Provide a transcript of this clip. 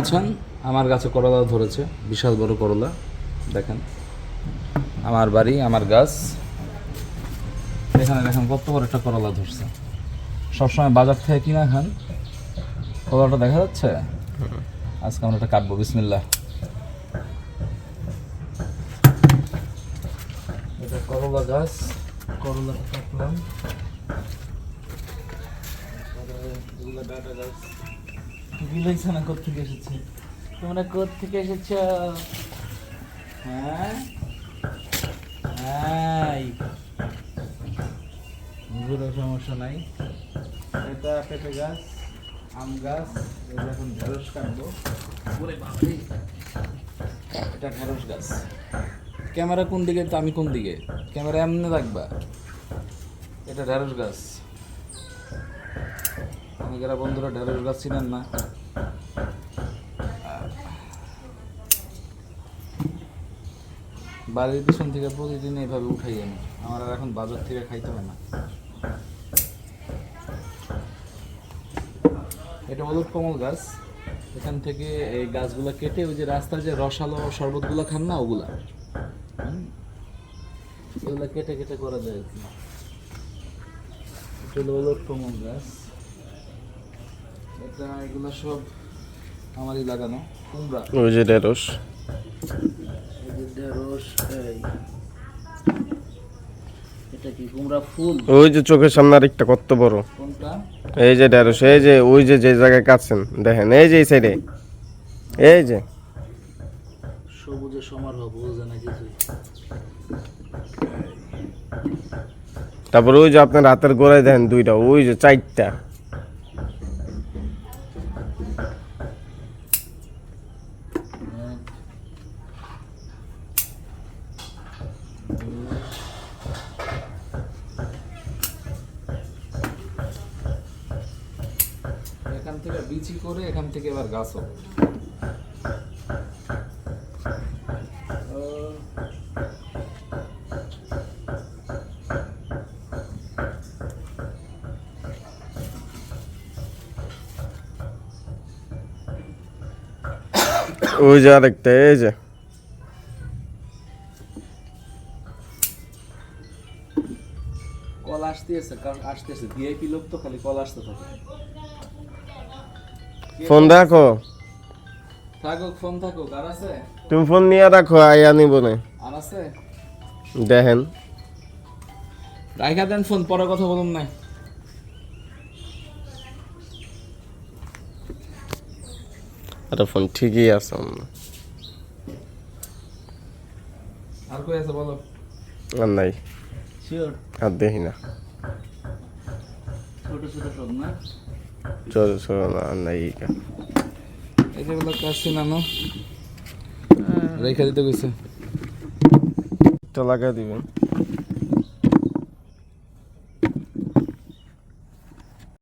আছেন। আমার গাছে করলা ধরেছে বিশাল বড় করলা দেখেন। আমার বাড়ি আমার গাছ। এখানে দেখেন কত বড় একটা করলা ধরছে। সবসময় বাজার থেকে কিনা খান। করলাটা দেখা যাচ্ছে? আজকে আমরা এটা কাটবো বিসমিল্লাহ। এটা করলা গাছ করলা কাটলাম। ডাটা গাছ। বিলাইছে না কোথেকে এসেছে? তোমরা কোথেকে এসেছ? হ্যাঁ? হাই। কোনো সমস্যা নাই। এটা পেঁপে গাছ আম গাছ এটা এখন ঢেঁড়স কাটবো। এটা ঢেঁড়স গাছ। ক্যামেরা কোন দিকে তো আমি কোন দিকে? ক্যামেরা এমনি রাখবা। এটা ঢেঁড়স গাছ। অনেকেরা বন্ধুরা ঢেঁড়স গাছ চিনেন না বাড়ির পিছন থেকে প্রতিদিন এইভাবে উঠাই আমি আমার আর এখন বাজার থেকে খাইতে হয় না। এটা হলো কমল গাছ। এখান থেকে এই গাছগুলো কেটে ওই যে রাস্তার যে রসালো শরবতগুলো খান না, ওগুলা? এগুলো কেটে কেটে করা যায় আর কি। কমল গাছ। এটা, এগুলো সব আমারই লাগানো। কুমড়া ওই যে ঢেঁড়স। ঢেঁড়স এই। এটা কি কুমড়া ফুল? ওই যে চোখের সামনে আরেকটা কত বড়। কোনটা? এই যে ঢেঁড়স এই যে ওই যে যে জায়গায় কাটছেন দেখেন এই যে এই সাইডে এই যে। সবুজে সমারোহ বুঝে না কিছুই। তারপর ওই যে আপনার হাতের গোড়ায় দেখেন দুইটা ওই যে চারটা এখান থেকে বিচি করে এখান থেকে এবার গাছ হবে। ওই যে আরেকটা এই যে। কল আসতেছে কারণ আসতেছে। ভিআইপি লোক তো খালি কল আসতে থাকে। ফোন দেখো। থাকুক ফোন থাকুক। আর আছে? তুমি ফোন নিয়ে রাখো আইয়া নিব না। আর আছে? দেখেন। রাইখা দেন ফোন পরে কথা বলুন না আরে ফোন ঠিকই আছে। আর কই আছে বলো? আর নাই। শিওর আর দেখি না। ছোট ছোট সব না? চল চল নাই এই কা। এই যেগুলো কাটছি নানো রেখে দিতে কইছে। তো লাগাই দিবেন।